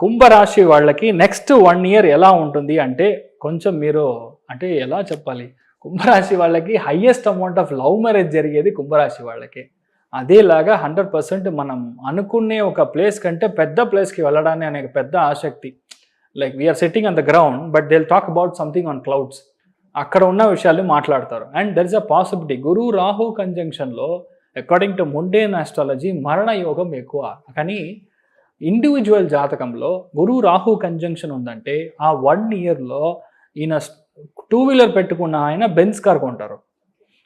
కుంభరాశి వాళ్ళకి next one year ఎలా ఉంటుంది అంటే కొంచెం మీరు అంటే ఎలా చెప్పాలి? కుంభరాశి వాళ్ళకి highest amount of love marriage జరిగేది కుంభరాశి వాళ్ళకి. అదేలాగా హండ్రెడ్ పర్సెంట్ మనం అనుకునే ఒక ప్లేస్ కంటే పెద్ద ప్లేస్కి వెళ్ళడాన్ని అనే పెద్ద ఆసక్తి. Like VR setting on the ground but they talk about something on clouds అక్కడ ఉన్న విషయాలు మాట్లాడతారు. And there is a possibility Guru Rahu కంజంక్షన్లో according to mundane astrology మరణ యోగం ఎక్కువ. కానీ ఇండివిజువల్ జాతకంలో గురు రాహు కంజంక్షన్ ఉందంటే ఆ వన్ ఇయర్లో ఈయన టూ వీలర్ పెట్టుకున్న ఆయన బెన్స్ కార్ కొంటారు.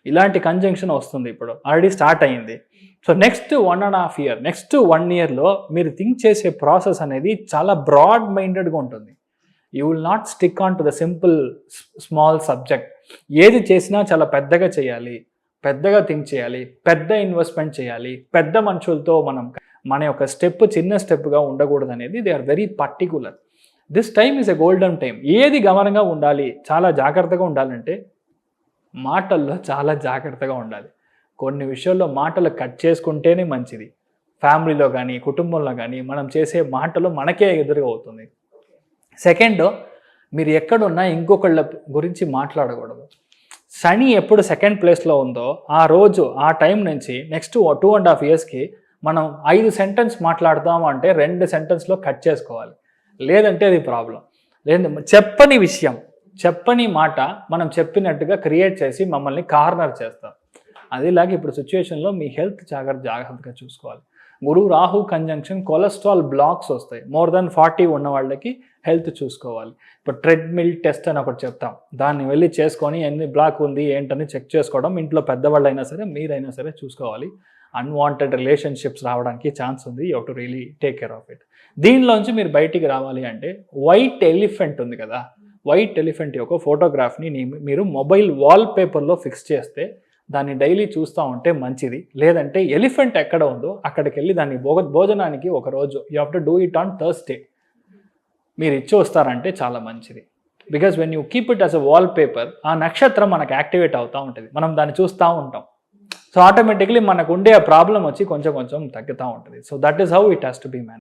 ఇలాంటి కంజంక్షన్ వస్తుంది ఇప్పుడు. ఆల్రెడీ స్టార్ట్ అయ్యింది. So next one and half year next one ఇయర్లో మీరు థింక్ చేసే ప్రాసెస్ అనేది చాలా బ్రాడ్ మైండెడ్గా ఉంటుంది. You will not stick on to the simple small subject ఏది చేసినా చాలా పెద్దగా చేయాలి. పెద్దగా థింక్ చేయాలి. పెద్ద ఇన్వెస్ట్మెంట్ చేయాలి. పెద్ద మనుషులతో మనం మన యొక్క స్టెప్ చిన్న స్టెప్గా ఉండకూడదు అనేది they are very particular this time is a golden time ఏది గమనంగా ఉండాలి చాలా జాగ్రత్తగా ఉండాలంటే మాటల్లో చాలా జాగ్రత్తగా ఉండాలి. కొన్ని విషయాల్లో మాటలు కట్ చేసుకుంటేనే మంచిది. ఫ్యామిలీలో కానీ కుటుంబంలో కానీ మనం చేసే మాటలు మనకే ఎదురుగా అవుతుంది. సెకండ్ మీరు ఎక్కడున్నా ఇంకొకళ్ళ గురించి మాట్లాడకూడదు. శని ఎప్పుడు సెకండ్ ప్లేస్లో ఉందో ఆ రోజు ఆ టైం నుంచి నెక్స్ట్ టూ అండ్ హాఫ్ ఇయర్స్కి మనం ఐదు సెంటెన్స్ మాట్లాడతాము అంటే రెండు సెంటెన్స్లో కట్ చేసుకోవాలి. లేదంటే అది ప్రాబ్లం లేదు చెప్పని విషయం చెప్పని మాట మనం చెప్పినట్టుగా క్రియేట్ చేసి మమ్మల్ని కార్నర్ చేస్తాం. అదేలాగా ఇప్పుడు సిచ్యువేషన్లో మీ హెల్త్ జాగ్రత్త జాగ్రత్తగా చూసుకోవాలి. Guru Rahu conjunction cholesterol blocks వస్తాయి. మోర్ దెన్ ఫార్టీ ఉన్న వాళ్ళకి హెల్త్ చూసుకోవాలి. ఇప్పుడు ట్రెడ్మిల్ టెస్ట్ అని ఒకటి చెప్తాం. దాన్ని వెళ్ళి చేసుకొని ఎన్ని బ్లాక్ ఉంది ఏంటని చెక్ చేసుకోవడం. ఇంట్లో పెద్దవాళ్ళు అయినా సరే మీరైనా సరే చూసుకోవాలి. అన్వాంటెడ్ రిలేషన్షిప్స్ రావడానికి ఛాన్స్ ఉంది. You to really take care of it దీనిలోంచి మీరు బయటికి రావాలి అంటే వైట్ ఎలిఫెంట్ ఉంది కదా. వైట్ ఎలిఫెంట్ యొక్క ఫోటోగ్రాఫ్ని మీరు మొబైల్ వాల్ పేపర్లో ఫిక్స్ చేస్తే దాన్ని డైలీ చూస్తూ ఉంటే మంచిది. లేదంటే ఎలిఫెంట్ ఎక్కడ ఉందో అక్కడికి వెళ్ళి దాన్ని భోగ భోజనానికి ఒక రోజు you have to do it on Thursday మీరు ఇచ్చి వస్తారంటే చాలా మంచిది. Because when you keep it as a wallpaper ఆ నక్షత్రం మనకు యాక్టివేట్ అవుతూ ఉంటుంది. మనం దాన్ని చూస్తూ ఉంటాం. సో ఆటోమేటిక్లీ మనకు ఉండే ఆ ప్రాబ్లం వచ్చి కొంచెం కొంచెం తగ్గుతూ ఉంటుంది. So that is how it has to be man